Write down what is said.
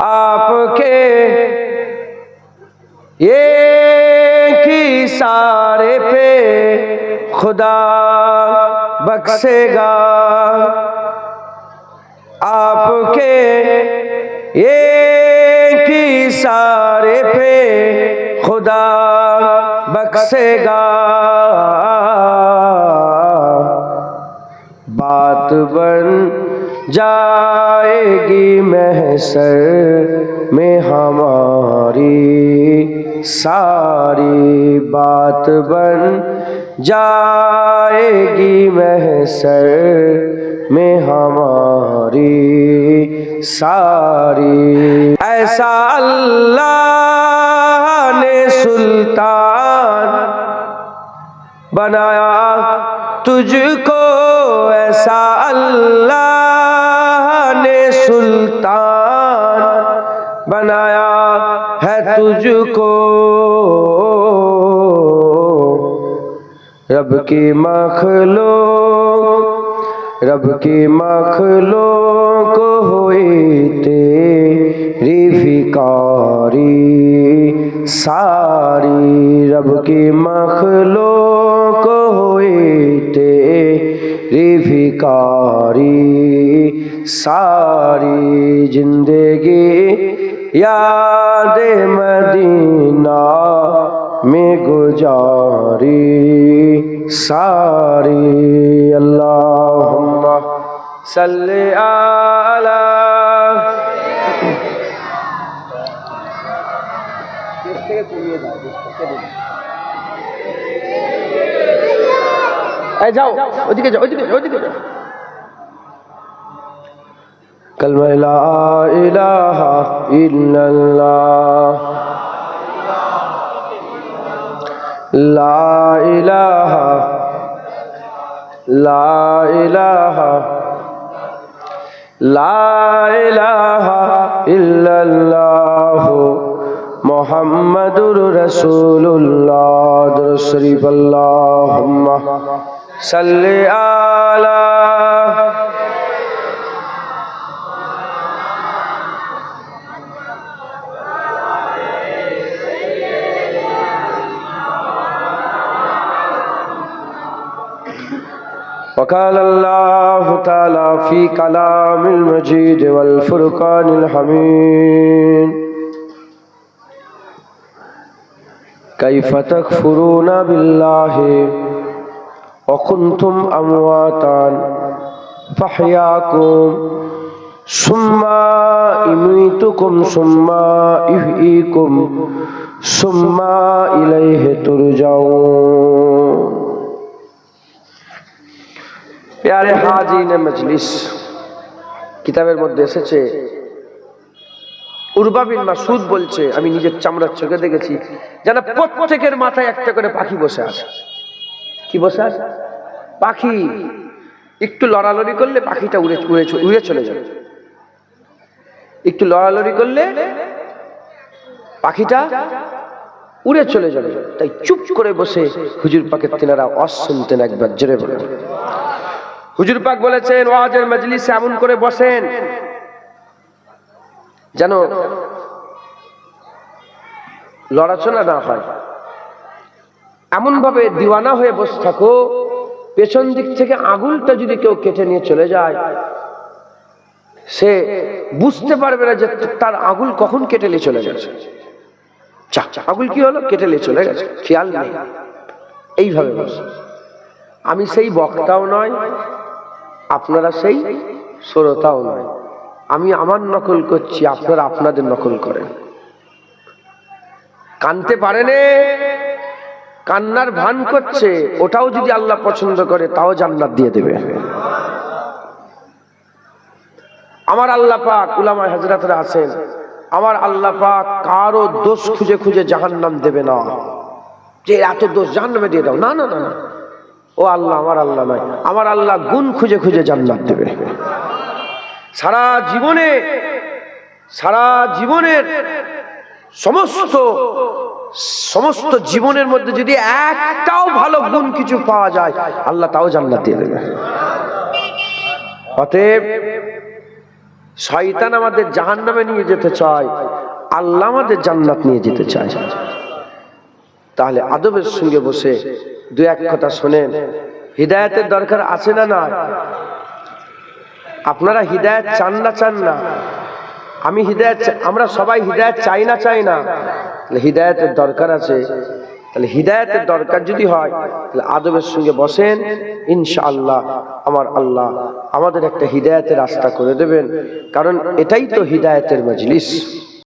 आपके एक ही सारे पे खुदा बख्शेगा। आपके एक ही सारे पे खुदा बख्शेगा। बात बन जाएगी महसर में हमारी सारी बात बन जाएगी महसर में हमारी सारी। ऐसा अल्लाह ने सुल्तान बनाया तुझको, ऐसा अल्लाह सुल्तान बनाया है तुझको रब की मखलो रब की मखलो को हुई तेरी फिकारी सारी रब की मखलो को हुई तेरी फिकारी सारी जिंदगी याद मदीना में गुजारी सारी अल्लाहुम्मा सल्ली अला এই যাও ওইদিকে যাও ওইদিকে যাও ওইদিকে যাও কলমা লা ইলাহা ইল্লাল্লাহ লা ইলাহা লা ইলাহা লা ইলাহা ইল্লাল্লাহ মোহাম্মদুর রসুল্লাহ দুরূদ শরীফ আল্লাহুম্মা সাল্লি আলা وقال الله تعالى في كلام المجيد والفرقان الحميد كيف تكفرون بالله وكنتم أمواتا فحياكم ثم يميتكم ثم يحييكم ثم إليه ترجعون প্যারে হাজিন মজলিস কিতাবের মধ্যে এসেছে উরবা বিন মাসুদ বলছে, আমি নিজের চামড়ার চোখে দেখেছি, যেন প্রত্যেকের মাথায় একটা করে পাখি বসে আছে। কি বসে আছে? পাখি একটু লড়ালড়ি করলে পাখিটা উড়ে উড়ে উড়ে চলে যাবে একটু লড়ালড়ি করলে পাখিটা উড়ে চলে যাবে। তাই চুপ করে বসে হুজুর পাকের তেনারা অস শুনতেন একবার, জোরে বলে হুজুর পাক বলেছেন, ওয়াজের মজলিসে এমন করে বসেন। যেন লড়াচড়া না হয়। এমন ভাবে দিওয়ানা হয়ে বসে থাকো, পেছন দিক থেকে আগুলটা যদি কেউ কেটে নিয়ে চলে যায়, সে বুঝতে পারবে না যে তার আগুল কখন কেটে নিয়ে চলে গেছে। চা আগুল কি হলো? কেটে নিয়ে চলে গেছে, খেয়াল নেই। এইভাবে বসে। আমি সেই বক্তাও নয় আপনারা সেই শ্রোতাও নয়। আমি আমার নকল করছি, আপনারা আপনাদের নকল করেন। কানতে পারেনে কান্নার ভান করছে, ওটাও যদি আল্লাহ পছন্দ করে, তাও জান্নাত দিয়ে দেবে। আমার আল্লাহ পাক উলামা হাজরাতরা আছেন, আমার আল্লাহ পাক কারও দোষ খুঁজে খুঁজে জাহান্নাম দেবে না। যে এত দোষ জাহান্নামে দিয়ে দাও। না না না না। ও আল্লাহ, আমার আল্লাহ নয়। আমার আল্লাহ গুণ খুঁজে খুঁজে জান্নাত দেবে। সারা জীবনে, সারা জীবনের সমস্ত সমস্ত জীবনের মধ্যে যদি একটাও ভালো গুণ কিছু পাওয়া যায়, আল্লাহ তাও জান্নাত দিয়ে দেবে। অতএব শয়তান আমাদের জাহান নামে নিয়ে যেতে চায়, আল্লাহ আমাদের জান্নাত নিয়ে যেতে চায়। তাহলে আদবের সঙ্গে বসে দু এক কথা শোনেন। হৃদায়তের দরকার আছে না না আপনারা হৃদায়ত চান না চান না। আমি হৃদায়ত আমরা সবাই হৃদায়ত চাই না চাই না। তাহলে হৃদায়তের দরকার আছে। তাহলে হৃদায়তের দরকার যদি হয়, তাহলে আদবের সঙ্গে বসেন। ইনশাআল্লাহ, আমার আল্লাহ আমাদের একটা হৃদায়তের রাস্তা করে দেবেন। কারণ এটাই তো হৃদায়তের মজলিস।